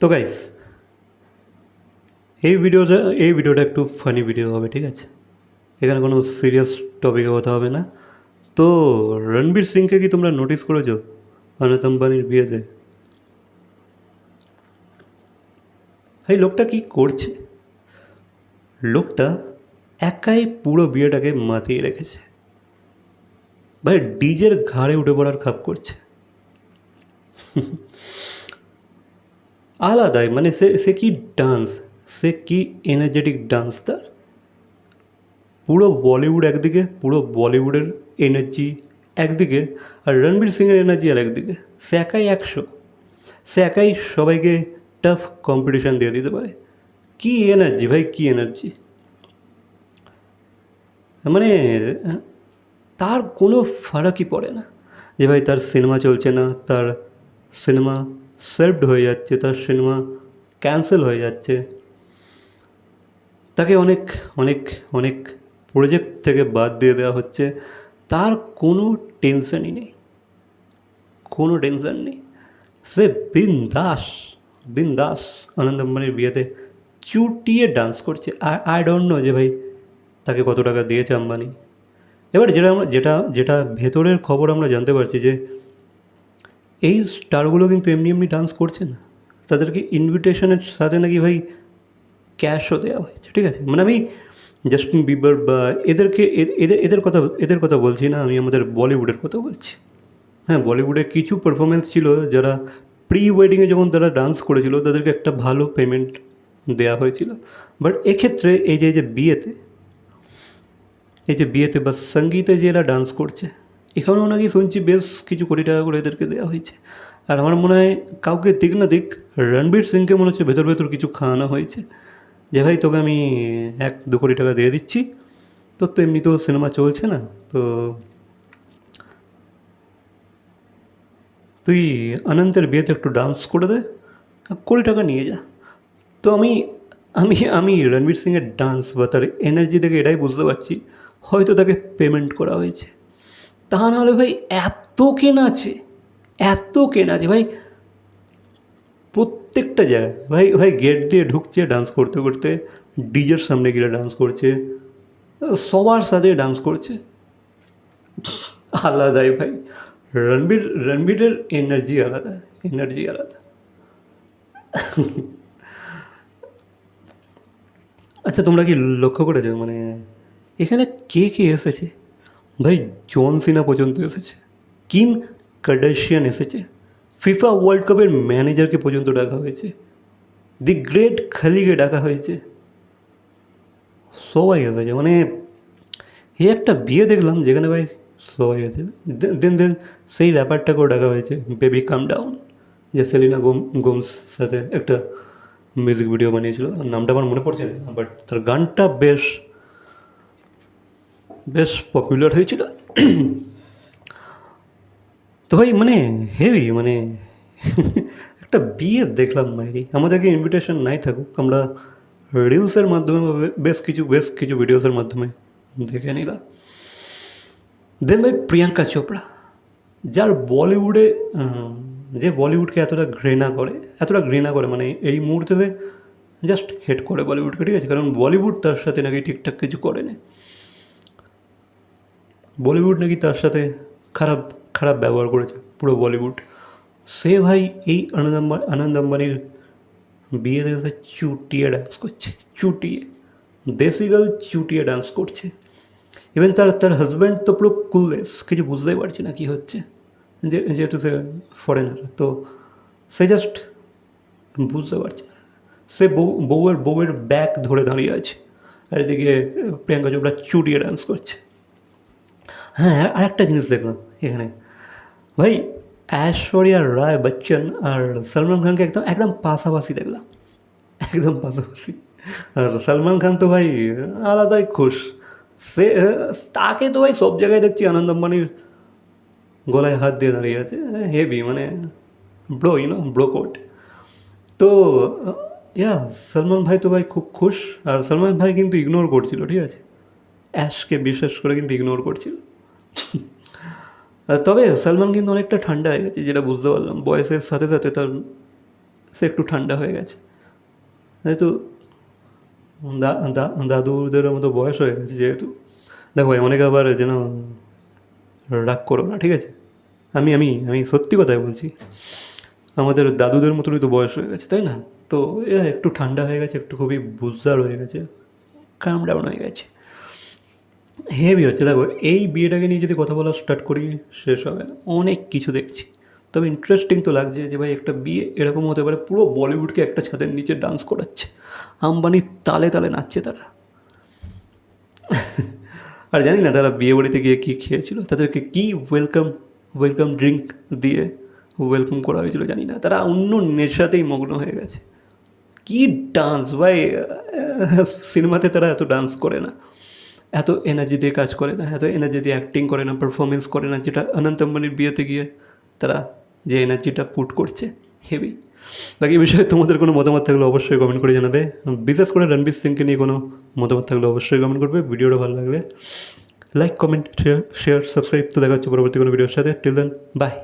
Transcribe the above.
তো গাইস এই ভিডিওটা এই ভিডিওটা একটু ফানি ভিডিও হবে, ঠিক আছে? এখানে কোনো সিরিয়াস টপিকে কথা হবে না। তো, রণবীর সিংকে কি তোমরা নোটিস করেছ? অমিত আম্বানির বিয়েতে? এই লোকটা কি করছে? লোকটা একাই পুরো বিয়েটাকে মাতিয়ে রেখেছে। ভাই, ডিজের ঘাড়ে উঠে পড়ার খাপ করছে। আলাদাই মানে সে সে কি ডান্স সে কি এনার্জেটিক ডান্স তার? পুরো বলিউড একদিকে, পুরো বলিউডের এনার্জি একদিকে আর রণবীর সিংয়ের এনার্জি আর একদিকে। সে একাই একশো। সে একাই সবাইকে টাফ কম্পিটিশান দিয়ে দিতে পারে। কি এনার্জি ভাই, কি এনার্জি মানে তার কোনো ফারাকই পড়ে না। যে ভাই তার সিনেমা চলছে না, তার সিনেমা সেভড হয়ে যাচ্ছে, তার সিনেমা ক্যান্সেল হয়ে যাচ্ছে। তাকে অনেক অনেক অনেক প্রজেক্ট থেকে বাদ দিয়ে দেওয়া হচ্ছে। তার কোনো টেনশনই নেই। কোনো টেনশন নেই। সে বিন্দাস বিন্দাস আনন্দ আম্বানির বিয়েতে চুটিয়ে ডান্স করছে। আই ডোন্ট নো যে ভাই তাকে কত টাকা দিয়েছে আম্বানি। এবার যেটা আমরা, যেটা যেটা ভেতরের খবর আমরা জানতে পারছি যে এই স্টারগুলো কিন্তু এমনি এমনি ডান্স করছে না। তাদেরকে ইনভিটেশনের সাথে নাকি ভাই ক্যাশও দেওয়া হয়েছে, ঠিক আছে? মানে আমি জাস্টিন বিবার বা এদেরকে এদের এদের কথা এদের কথা বলছি না, আমি আমাদের বলিউডের কথা বলছি। হ্যাঁ বলিউডে কিছু পারফরমেন্স ছিল যারা প্রি ওয়েডিংয়ে যখন তারা ডান্স করেছিল, তাদেরকে একটা ভালো পেমেন্ট দেওয়া হয়েছিল। বাট এক্ষেত্রে এই যে এই যে বিয়েতে, এই যে বিয়েতে বা সঙ্গীতে যে এরা ডান্স করছে এখানেও নাকি শুনছি বেশ কিছু কোটি টাকা করে এদেরকে দেওয়া হয়েছে। আর আমার মনে হয় কাউকে দিক না দিক, রণবীর সিংকে মনে হচ্ছে ভেতর ভেতর কিছু খাওয়ানো হয়েছে। যে ভাই, তোকে আমি এক দু কোটি টাকা দিয়ে দিচ্ছি। তোর তো এমনি তো সিনেমা চলছে না, তো তুই অনন্তের বিয়েতে একটু ডান্স করে দে কোটি টাকা নিয়ে যা। তো আমি আমি আমি রণবীর সিংয়ের ডান্স বা তার এনার্জি থেকে এটাই বুঝতে পারছি। হয়তো তাকে পেমেন্ট করা হয়েছে। তা নাহলে ভাই এত কেন আছে, এত কেন আছে। ভাই, প্রত্যেকটা জায়গায়, ভাই ভাই গেট দিয়ে ঢুকছে ডান্স করতে করতে, ডিজের সামনে গিয়ে ডান্স করছে, সবার সাথে ডান্স করছে। আলাদাই ভাই, রণবীর, রণবীরের এনার্জি আলাদা এনার্জি আলাদা। আচ্ছা তোমরা কি লক্ষ্য করেছ? মানে এখানে কে কে এসেছে? ভাই জন সিনা পর্যন্ত এসেছে। কিম কার্ডাশিয়ান এসেছে। ফিফা ওয়ার্ল্ড কাপের ম্যানেজারকে পর্যন্ত ডাকা হয়েছে। দি গ্রেট খালিকে ডাকা হয়েছে। সবাই এসেছে। মানে এই একটা বিয়ে দেখলাম যেখানে ভাই সবাই আছে দেন দেন সেই র্যাপারটাকেও ডাকা হয়েছে। বেবি কাম ডাউন যে সেলিনা গোম গোমস সাথে একটা মিউজিক ভিডিও বানিয়েছিল। নামটা আমার মনে পড়ছে না বাট তার গানটা বেশ বেশ পপুলার হয়েছিল। তো ভাই মানে হেভি মানে একটা বিয়ে দেখলাম মাইরি আমাদেরকে ইনভিটেশন নাই থাকুক, আমরা রিলসের মাধ্যমে বেশ কিছু বেশ কিছু ভিডিওসের মাধ্যমে দেখে নিলাম। দেন ভাই, প্রিয়াঙ্কা চোপড়া, যার বলিউডে যে বলিউডকে এতটা ঘৃণা করে, এতটা ঘৃণা করে মানে এই মুহূর্তে জাস্ট হেড করে বলিউডকে, ঠিক আছে? কারণ বলিউড তার সাথে নাকি ঠিকঠাক কিছু করে না বলিউড নাকি তার সাথে খারাপ খারাপ ব্যবহার করেছে, পুরো বলিউড। সে ভাই এই আনন্দ আনন্দ আম্বানির বিয়েতে এসে চুটিয়ে ডান্স করছে, চুটিয়ে। দেশি গার্ল চুটিয়ে ডান্স করছে। ইভেন তার তার হাজব্যান্ড তো পুরো কুললেস কিছু বুঝতেই পারছে না কী হচ্ছে। যে, যেহেতু সে ফরেনার তো সে জাস্ট বুঝতে পারছে না। সে বউ, বউয়ের বউয়ের ব্যাগ ধরে দাঁড়িয়ে আছে। আর এদিকে প্রিয়াঙ্কা চোপড়া চুটিয়ে ডান্স করছে। হ্যাঁ আর একটা জিনিস দেখলাম এখানে। ভাই, ঐশ্বরিয়া রায় বচ্চন আর সলমান খানকে একদম একদম পাশাপাশি দেখলাম। একদম পাশাপাশি। আর সলমান খান তো ভাই আলাদাই খুশ। সে, তাকে তো ভাই সব জায়গায় দেখছি আনন্দ আম্বানির গলায় হাত দিয়ে দাঁড়িয়ে আছে। হেভি মানে ব্রো ইউনো ব্রো কোট। তো, ইয়া, সলমান ভাই তো ভাই খুব খুশ। আর সলমান ভাই কিন্তু ইগনোর করছিল, ঠিক আছে? অ্যাশকে বিশেষ করে কিন্তু ইগনোর করছিল। তবে সালমান কিন্তু অনেকটা ঠান্ডা হয়ে গেছে, যেটা বুঝতে পারলাম। বয়সের সাথে সাথে তার সে একটু ঠান্ডা হয়ে গেছে। যেহেতু দা- দা- দাদুদের মতো বয়স হয়ে গেছে যেহেতু। দেখো ভাই অনেকে আবার যেন রাগ করো না, ঠিক আছে? আমি আমি আমি সত্যি কথাই বলছি। আমাদের দাদুদের মতনই তো বয়স হয়ে গেছে, তাই না? তো একটু ঠান্ডা হয়ে গেছে, একটু খুবই বুঝদার হয়ে গেছে কাম ডাউন হয়ে গেছে। হেভি হচ্ছে। দেখো, এই বিয়েটাকে নিয়ে যদি কথা বলা স্টার্ট করি, শেষ হবে না। অনেক কিছু দেখছি। তবে ইন্টারেস্টিং তো লাগছে যে ভাই, একটা বিয়ে এরকম হতে পারে, পুরো বলিউডকে একটা ছাদের নিচে ডান্স করাচ্ছে। আম্বানি তালে তালে নাচছে তারা। আর জানি না, তারা বিয়ে বাড়িতে গিয়ে কী খেয়েছিল? তাদেরকে কী ওয়েলকাম ওয়েলকাম ড্রিঙ্ক দিয়ে ওয়েলকাম করা হয়েছিল জানি না। তারা অন্য নেশাতেই মগ্ন হয়ে গেছে। কি ডান্স ভাই সিনেমাতে তারা এত ডান্স করে না। এত এনার্জি দিয়ে কাজ করে না, এত এনার্জি দিয়ে অ্যাক্টিং করে না পারফরমেন্স করে না, যেটা অনন্ত আম্বানির বিয়েতে গিয়ে তারা যে এনার্জিটা পুট করছে হেভি বাকি বিষয়ে তোমাদের কোনো মতামত থাকলে অবশ্যই কমেন্ট করে জানাবে। বিশেষ করে রণবীর সিংকে নিয়ে কোনো মতামত থাকলে অবশ্যই কমেন্ট করবে। ভিডিওটা ভালো লাগলে like comment share share subscribe তো দেখা হচ্ছে পরবর্তী কোনো ভিডিওর সাথে। Till then by